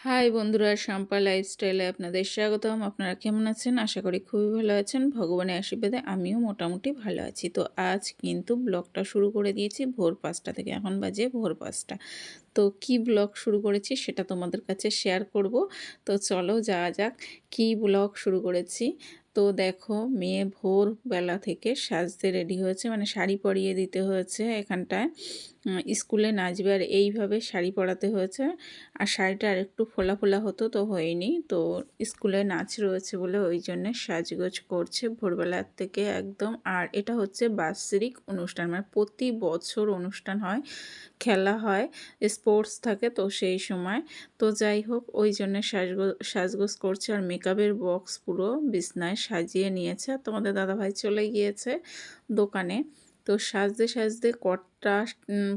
High বন্ধুরা শাম্পা লাইফস্টাইলে আপনাদের স্বাগতম। আপনারা কেমন আছেন? আশা করি খুবই ভালো আছেন। ভগবানের আশীর্বাদে আমিও মোটামুটি ভালো আছি। তো আজ কিন্তু ব্লগটা শুরু করে দিয়েছি ভোর পাঁচটা থেকে। এখন বাজে ভোর পাঁচটা। তো কি ব্লগ শুরু করেছি সেটা তোমাদের কাছে শেয়ার করব। তো চলো যাওয়া যাক। কি ব্লগ শুরু করেছি? তো দেখো মেয়ে ভোর বেলা থেকে সাজতে রেডি হয়েছে মানে শাড়ি পরিয়ে দিতে হয়েছে এখানটায়। স্কুলে নাচবে আর এইভাবে শাড়ি পরাতে হয়েছে। আর শাড়িটা আর একটু ফোলা ফোলা হতো তো হয়নি, তো স্কুলে নাচ রয়েছে বলে ওই জন্য সাজগোজ করছে ভোরবেলার থেকে একদম। আর এটা হচ্ছে বাৎসরিক অনুষ্ঠান মানে প্রতি বছর অনুষ্ঠান হয়, খেলা হয় স্পোর্টস থাকে তো সেই সময়। তো যাই হোক, ওই জন্য সাজগোজ সাজগোজ করছে আর মেকআপের বক্স পুরো বিছনায় সাজিয়ে নিয়েছে তোমাদের দাদাভাই চলে গিয়েছে দোকানে। তো সাজতে সাজতে কটা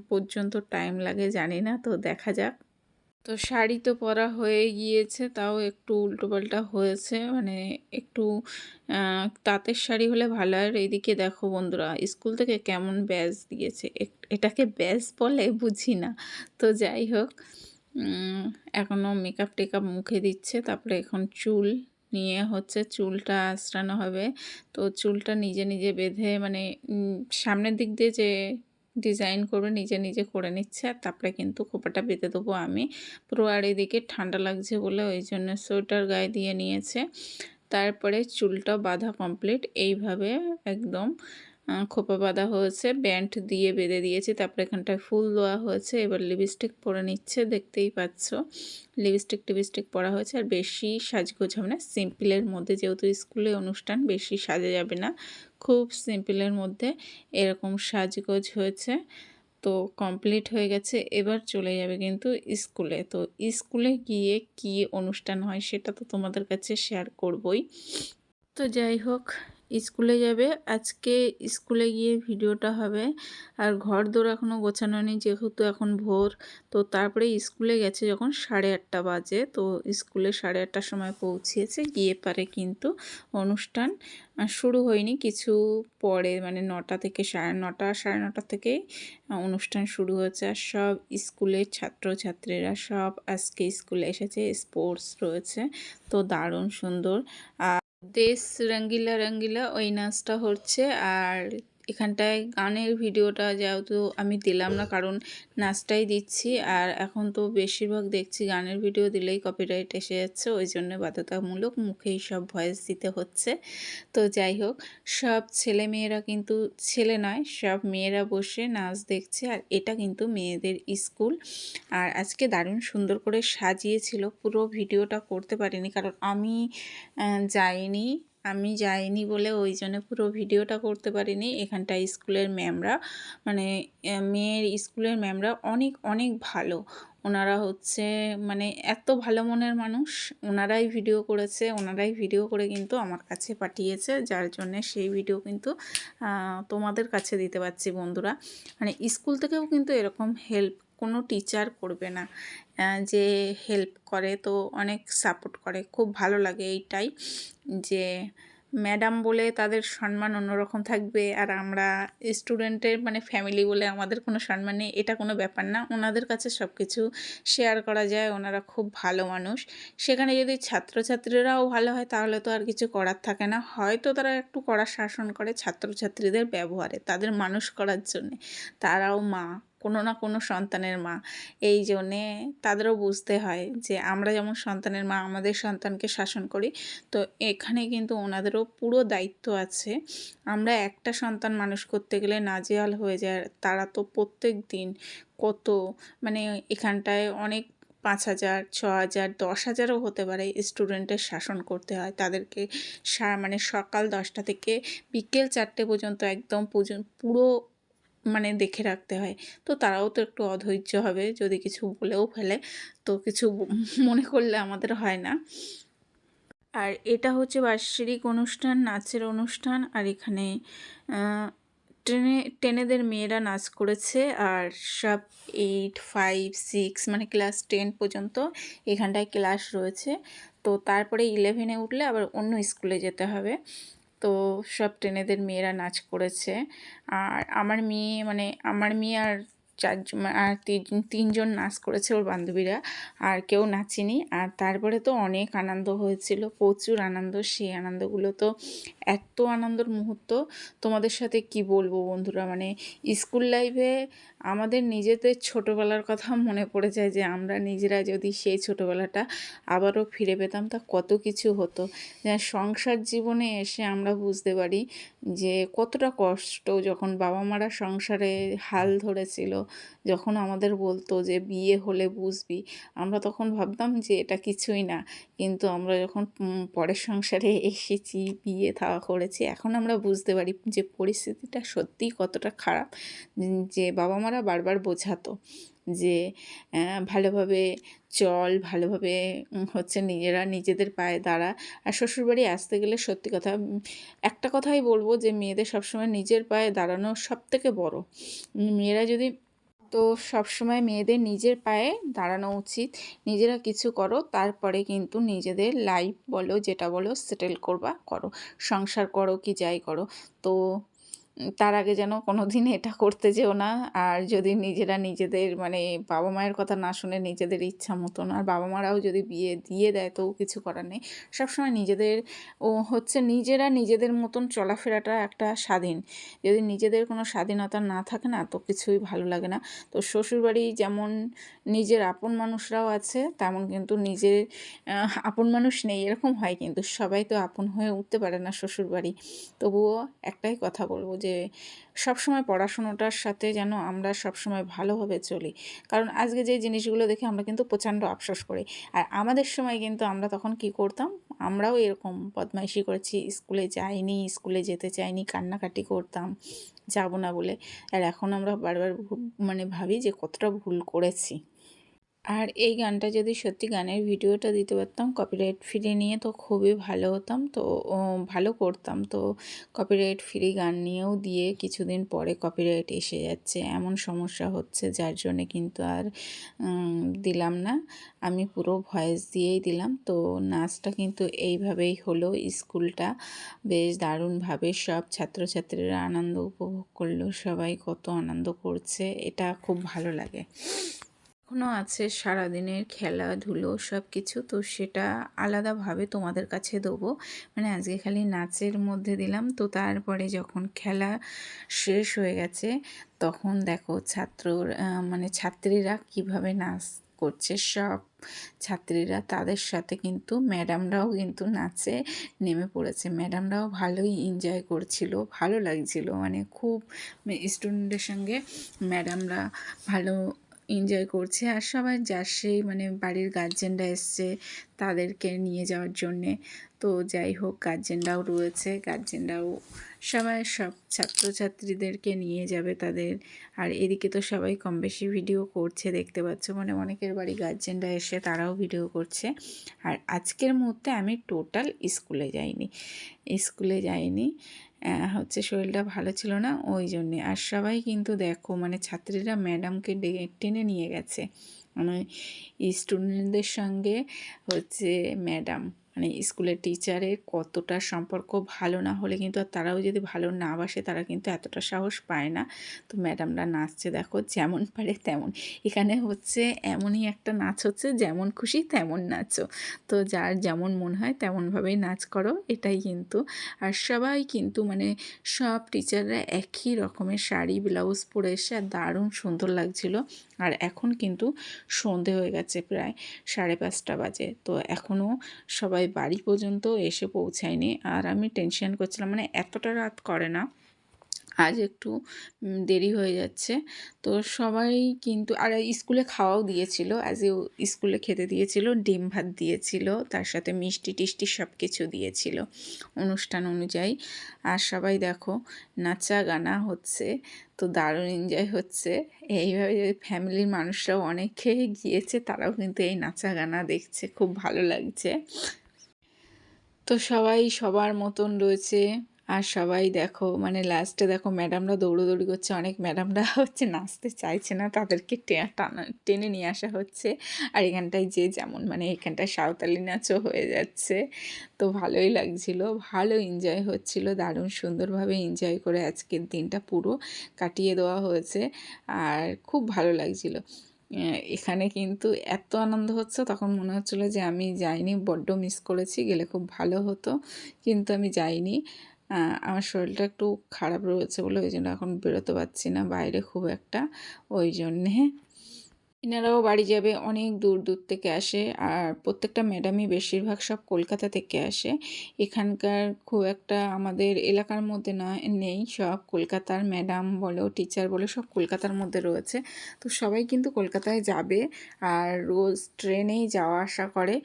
পর্যন্ত টাইম লাগে জানি না, তো দেখা যাক। তো শাড়ি তো পরা হয়ে গিয়েছে, তাও একটু উল্টোপাল্টা হয়েছে মানে একটু তাঁতের শাড়ি হলে ভালো। আর এইদিকে দেখো বন্ধুরা, স্কুল থেকে কেমন ব্যাজ দিয়েছে। এটাকে ব্যাজ বলে? বুঝি না। তো যাই হোক এখনও মেকআপ টেকআপ মুখে দিচ্ছে, তারপরে এখন চুল নিয়ে হচ্ছে চুলটা আঁচড়ানো হবে। তো চুলটা নিজে নিজে বেঁধে মানে সামনের দিক দিয়ে যে ডিজাইন করবে নিজে নিজে করে নিচ্ছে আর তারপরে কিন্তু খোপাটা বেঁধে দেবো আমি। পুরো আর এদিকে ঠান্ডা লাগছে বলে ওই জন্য সোয়েটার গায়ে দিয়ে নিয়েছে। তারপরে চুলটা বাঁধা কমপ্লিট। এইভাবে একদম খোপা বাঁধা হয়েছে ব্যান্ড দিয়ে বেঁধে দিয়েছি, তারপরে এখানটায় ফুল দেওয়া হয়েছে, এবার লিপস্টিক পরে নিচ্ছে, দেখতেই পাচ্ছ। লিপস্টিক টিপস্টিক পরা হয়েছে, আর বেশি সাজগোজ হবে না সিম্পলের মধ্যে যেহেতু স্কুলে অনুষ্ঠান, বেশি সাজা যাবে না। খুব সিম্পলের মধ্যে এরকম সাজগোজ হয়েছে, তো কমপ্লিট হয়ে গেছে, এবার চলে যাবে কিন্তু স্কুলে। তো স্কুলে গিয়ে কি অনুষ্ঠান হয় সেটা তো তোমাদের কাছে শেয়ার করবই। তো যাই হোক স্কুলে যাবে। আজকে স্কুলে গিয়ে ভিডিওটা হবে। আর ঘর দৌড় এখনও গোছানো নেই, যেহেতু এখন ভোর, তো তারপরে স্কুলে গেছে যখন সাড়ে আটটা বাজে, তো স্কুলে সাড়ে আটটার সময় পৌঁছিয়েছে গিয়ে পারে কিন্তু অনুষ্ঠান। শুরু হয়নি, কিছু পরে মানে নটা থেকে সাড়ে নটা সাড়ে নটা থেকেই অনুষ্ঠান শুরু হয়েছে। আর সব স্কুলের ছাত্রছাত্রীরা সব আজকে স্কুলে এসেছে, স্পোর্টস রয়েছে, তো দারুণ সুন্দর। আর দেশ রঙ্গিলা রঙ্গিলা ওই নাচটা হচ্ছে আর এখানটায় গানের ভিডিওটা যেহেতু আমি দিলাম না, কারণ নাচটাই দিচ্ছি আর এখন তো বেশিরভাগ দেখছি গানের ভিডিও দিলেই কপিরাইট এসে যাচ্ছে, ওই জন্য বাধ্যতামূলক মুখেই সব ভয়েস দিতে হচ্ছে। তো যাই হোক, সব ছেলে মেয়েরা কিন্তু, ছেলে নয়, সব মেয়েরা বসে নাচ দেখছে আর এটা কিন্তু মেয়েদের স্কুল। আর আজকে দারুণ সুন্দর করে সাজিয়েছিল, পুরো ভিডিওটা করতে পারিনি, কারণ আমি যাইনি। আমি যাইনি বলে ওই জন্য পুরো ভিডিওটা করতে পারিনি। এখানটা স্কুলের ম্যামরা মানে মেয়ের স্কুলের ম্যামরা অনেক অনেক ভালো। ওনারা হচ্ছে মানে এত ভালো মনের মানুষ। ওনারাই ভিডিও করেছে, ওনারাই ভিডিও করে কিন্তু আমার কাছে পাঠিয়েছে। যার জন্যে সেই ভিডিও কিন্তু তোমাদের কাছে দিতে পারছি বন্ধুরা। মানে স্কুল থেকেও কিন্তু এরকম হেল্প কোনো টিচার করবে না যে হেল্প করে, তো অনেক সাপোর্ট করে। খুব ভালো লাগে এইটাই যে ম্যাডাম বলে তাদের সম্মান অন্যরকম থাকবে, আর আমরা স্টুডেন্টের মানে ফ্যামিলি বলে আমাদের কোনো সম্মান নেই, এটা কোনো ব্যাপার না। ওনাদের কাছে সব কিছু শেয়ার করা যায়, ওনারা খুব ভালো মানুষ। সেখানে যদি ছাত্রছাত্রীরাও ভালো হয়, তাহলে তো আর কিছু করার থাকে না। হয়তো তারা একটু কড়া শাসন করে ছাত্রছাত্রীদের ব্যবহারে, তাদের মানুষ করার জন্যে। তারাও মা কোনো না কোনো সন্তানের মা। এই জন্যে তাদেরও বুঝতে হয় যে আমরা যেমন সন্তানের মা, আমাদের সন্তানকে শাসন করি, তো এখানে কিন্তু ওনাদেরও পুরো দায়িত্ব আছে। আমরা একটা সন্তান মানুষ করতে গেলে নাজেহাল হয়ে যায়, তারা তো প্রত্যেক দিন কত মানে এখানটায় অনেক পাঁচ হাজার, ছ হাজার, দশ হাজারও হতে পারে স্টুডেন্টের শাসন করতে হয়। তাদেরকে মানে সকাল দশটা থেকে বিকেল চারটে পর্যন্ত একদম পুরো মানে দেখে রাখতে হয়। তো তারাও তো একটু অধৈর্য হবে, যদি কিছু বলেও ফেলে। তো কিছু মনে করলে আমাদের হয় না। আর এটা হচ্ছে বার্ষিক অনুষ্ঠান, নাচের অনুষ্ঠান। আর এখানে ট্রেনে টেনেদের মেয়েরা নাচ করেছে। আর সব এইট, ফাইভ, সিক্স মানে ক্লাস টেন পর্যন্ত এখানটায় ক্লাস রয়েছে। তো তারপরে ইলেভেনে উঠলে আবার অন্য স্কুলে যেতে হবে। তো সব ট্রেনেদের মেয়েরা নাচ করেছে। আর আমার মেয়ে মানে আমার মেয়ে আর চারজন আর তিন, তিনজন নাচ করেছে ওর বান্ধবীরা, আর কেউ নাচেনি। আর তারপরে তো অনেক আনন্দ হয়েছিল, প্রচুর আনন্দ। সেই আনন্দগুলো তো এত আনন্দর মুহূর্ত। তোমাদের সাথে কি বলব বন্ধুরা? মানে স্কুল লাইফে আমাদের নিজেদের ছোটোবেলার কথা মনে পড়ে যায় যে আমরা নিজেরা যদি সেই ছোটোবেলাটা আবারও ফিরে পেতাম, তা কত কিছু হতো। সংসার জীবনে এসে আমরা বুঝতে পারি যে কতটা কষ্ট যখন বাবা মারা সংসারে হাল ধরেছিল, যখন আমাদের বলতো যে বিয়ে হলে বুঝবি, আমরা তখন ভাবতাম যে এটা কিছুই না। কিন্তু আমরা যখন পরের সংসারে এসেছি, বিয়ে থাওয়া করেছি, এখন আমরা বুঝতে পারি যে পরিস্থিতিটা সত্যিই কতটা খারাপ। যে বাবা মারা বারবার বোঝাতো যে ভালোভাবে চল, ভালোভাবে হচ্ছে নিজেরা নিজেদের পায়ে দাঁড়া। আর শ্বশুরবাড়ি আসতে গেলে সত্যি কথা একটা কথাই বলব যে, মেয়েদের সবসময় নিজের পায়ে দাঁড়ানো সব থেকে বড়ো মেয়েরা যদি, তো সবসময় মেয়েদের নিজের পায়ে দাঁড়ানো উচিত। নিজেরা কিছু করো, তারপরে কিন্তু নিজেদের লাইফ বলো, যেটা বলো সেটেল করবা, করো। সংসার করো, কি যাই করো। তো তার আগে যেন কোনো দিন এটা করতে যেও না। আর যদি নিজেরা নিজেদের মানে বাবা মায়ের কথা না শুনে নিজেদের ইচ্ছা মতন, আর বাবা মারাও যদি বিয়ে দিয়ে দেয় তো কিছু করার নেই। সবসময় নিজেদের, ও হচ্ছে নিজেরা নিজেদের মতন চলাফেরাটা একটা স্বাধীন। যদি নিজেদের কোনো স্বাধীনতা না থাকে না, তো কিছুই ভালো লাগে না। তো শ্বশুরবাড়ি যেমন নিজের আপন মানুষরাও আছে, তেমন কিন্তু নিজের আপন মানুষ নেই, এরকম হয়। কিন্তু সবাই তো আপন হয়ে উঠতে পারে না শ্বশুরবাড়ি। তবুও একটাই কথা বলব যে সবসময় পড়াশুনোটার সাথে যেন আমরা সবসময় ভালোভাবে চলি। কারণ আজকে যে জিনিসগুলো দেখে আমরা কিন্তু প্রচণ্ড আফসোস করি। আর আমাদের সময় কিন্তু আমরা তখন কি করতাম? আমরাও এরকম বদমাইশি করেছি, স্কুলে যাইনি, স্কুলে যেতে চাইনি, কান্নাকাটি করতাম, যাব না বলে। আর এখন আমরা বারবার মানে ভাবি যে কতটা ভুল করেছি। আর এই গানটা যদি সত্যি গানের ভিডিওটা দিতে পারতাম কপিরাইট ফ্রি নিয়ে তো খুবই ভালো হতাম। তো ভালো করতাম। তো কপিরাইট ফ্রি গান নিয়েও দিয়ে কিছুদিন পরে কপিরাইট এসে যাচ্ছে। এমন সমস্যা হচ্ছে, যার জন্যে কিন্তু আর দিলাম না। আমি পুরো ভয়েস দিয়েই দিলাম। তো, নাচটা কিন্তু এইভাবেই হলো স্কুলটা। বেশ দারুণভাবে সব ছাত্রছাত্রীরা আনন্দ উপভোগ করল। সবাই কত আনন্দ করছে, এটা খুব ভালো লাগে। এখনও আছে সারাদিনের খেলাধুলো সব কিছু তো সেটা আলাদাভাবে তোমাদের কাছে দেবো। মানে আজকে খালি নাচের মধ্যে দিলাম, তো তারপরে যখন খেলা শেষ হয়ে গেছে, তখন দেখো ছাত্র মানে ছাত্রীরা কীভাবে নাচ করছে, সব ছাত্রীরা তাদের সাথে কিন্তু ম্যাডামরাও কিন্তু নাচে নেমে পড়েছে। ম্যাডামরাও ভালোই এনজয় করছিল, ভালো লাগছিল। মানে খুব স্টুডেন্টদের সঙ্গে ম্যাডামরা ভালো এনজয় করছে। আর সবাই যাচ্ছে মানে বাড়ির গার্জেনরা এসছে তাদেরকে নিয়ে যাওয়ার জন্যে। তো যাই হোক গার্জেনরাও রয়েছে গার্জেনরাও সবাই সব ছাত্রছাত্রীদেরকে নিয়ে যাবে তাদের। আর এদিকে তো সবাই কম বেশি ভিডিও করছে, দেখতে পাচ্ছ। মানে অনেকের বাড়ি গার্জেনরা এসে তারাও ভিডিও করছে। আর আজকের মুহূর্তে আমি টোটাল স্কুলে যাইনি স্কুলে যাইনি। হচ্ছে শরীরটা ভালো ছিল না, ওই জন্যে। আর সবাই কিন্তু দেখো মানে ছাত্রীরা ম্যাডামকে টেনে নিয়ে গেছে। মানে স্টুডেন্টদের সঙ্গে হচ্ছে ম্যাডাম। মানে স্কুলের টিচারের কতটা সম্পর্ক ভালো না হলে কিন্তু আর তারাও যদি ভালো না বাসে, তারা কিন্তু এতটা সাহস পায় না। তো ম্যাডামরা নাচছে, দেখো যেমন পারে তেমন। এখানে হচ্ছে এমনই একটা নাচ হচ্ছে, যেমন খুশি তেমন নাচো। তো যার যেমন মন হয় তেমনভাবেই নাচ করো, এটাই কিন্তু। আর সবাই কিন্তু মানে সব টিচাররা একই রকমের শাড়ি, ব্লাউজ পরে এসে আর দারুণ সুন্দর লাগছিল। আর এখন কিন্তু সন্ধে হয়ে গেছে প্রায় সাড়ে পাঁচটা বাজে। তো এখনও সবাই বাড়ি পর্যন্ত এসে পৌঁছায়নি। আর আমি টেনশন করছিলাম মানে এতটা রাত করে না, আজ একটু দেরি হয়ে যাচ্ছে। তো সবাই কিন্তু, আর স্কুলে খাওয়াও দিয়েছিল অ্যাজ এ স্কুলে খেতে দিয়েছিল, ডিম ভাত দিয়েছিল, তার সাথে মিষ্টি টিষ্টি সব কিছু দিয়েছিল অনুষ্ঠান অনুযায়ী। আর সবাই দেখো, নাচা গানা হচ্ছে, তো দারুণ এনজয় হচ্ছে। এইভাবে যদি ফ্যামিলির মানুষরাও অনেকে গিয়েছে, তারাও কিন্তু এই নাচা গানা দেখছে, খুব ভালো লাগছে। তো সবাই সবার মতন রয়েছে। আর সবাই দেখো মানে লাস্টে দেখো ম্যাডামরা দৌড়োদৌড়ি করছে, অনেক ম্যাডামরা হচ্ছে নাচতে চাইছে না, তাদেরকে টানা নিয়ে আসা হচ্ছে। আর এখানটায় যে যেমন মানে এখানটায় সাঁওতালি নাচও হয়ে যাচ্ছে। তো ভালোই লাগছিল, ভালো এনজয় হচ্ছিল, দারুণ সুন্দরভাবে এনজয় করে আজকের দিনটা পুরো কাটিয়ে দেওয়া হয়েছে। আর খুব ভালো লাগছিল। এখানে কিন্তু এত আনন্দ হচ্ছে। তখন মনে হচ্ছিল যে আমি যাইনি, বড্ড মিস করেছি, গেলে খুব ভালো হতো, কিন্তু আমি যাইনি। আমার শরীরটা একটু খারাপ রয়েছে বলে ওই জন্য এখন বেরোতে পারছি না, বাইরে খুব একটা। ওই জন্যে এনারাও বাড়ি যাবে অনেক দূর দূর থেকে আসে। আর প্রত্যেকটা ম্যাডামই বেশিরভাগ সব কলকাতা থেকে আসে। এখানকার খুব একটা আমাদের এলাকার মধ্যে না, নেই। সব কলকাতার ম্যাডাম বলো, টিচার বলো, সব কলকাতার মধ্যে রয়েছে। তো সবাই কিন্তু কলকাতায় যাবে আর রোজ ট্রেনেই যাওয়া আসা করে।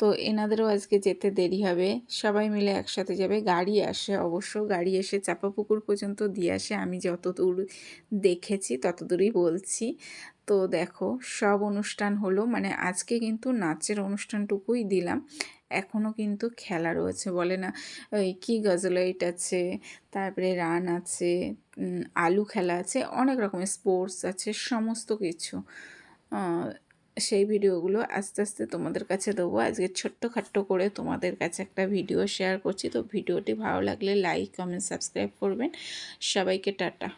তো এনাদেরও আজকে যেতে দেরি হবে। সবাই মিলে একসাথে যাবে। গাড়ি আসে অবশ্য। গাড়ি এসে চাপা পুকুর পর্যন্ত দিয়ে আসে। আমি যত দূর দেখেছি তত দূরই বলছি। তো দেখো, সব অনুষ্ঠান হলো মানে আজকে কিন্তু নাচের অনুষ্ঠানটুকুই দিলাম। এখনও কিন্তু খেলা রয়েছে, বলে না। ওই কী গজলাইট আছে, তারপরে রান আছে আলু খেলা আছে, অনেক রকমের স্পোর্টস আছে, সমস্ত কিছু। সেই ভিডিওগুলো আস্তে আস্তে তোমাদের কাছে দেবো। আজকে ছোট্ট খাট্ট করে তোমাদের কাছে একটা ভিডিও শেয়ার করছি। তো ভিডিওটি ভালো লাগলে লাইক কমেন্ট সাবস্ক্রাইব করবেন। সবাইকে টাটা।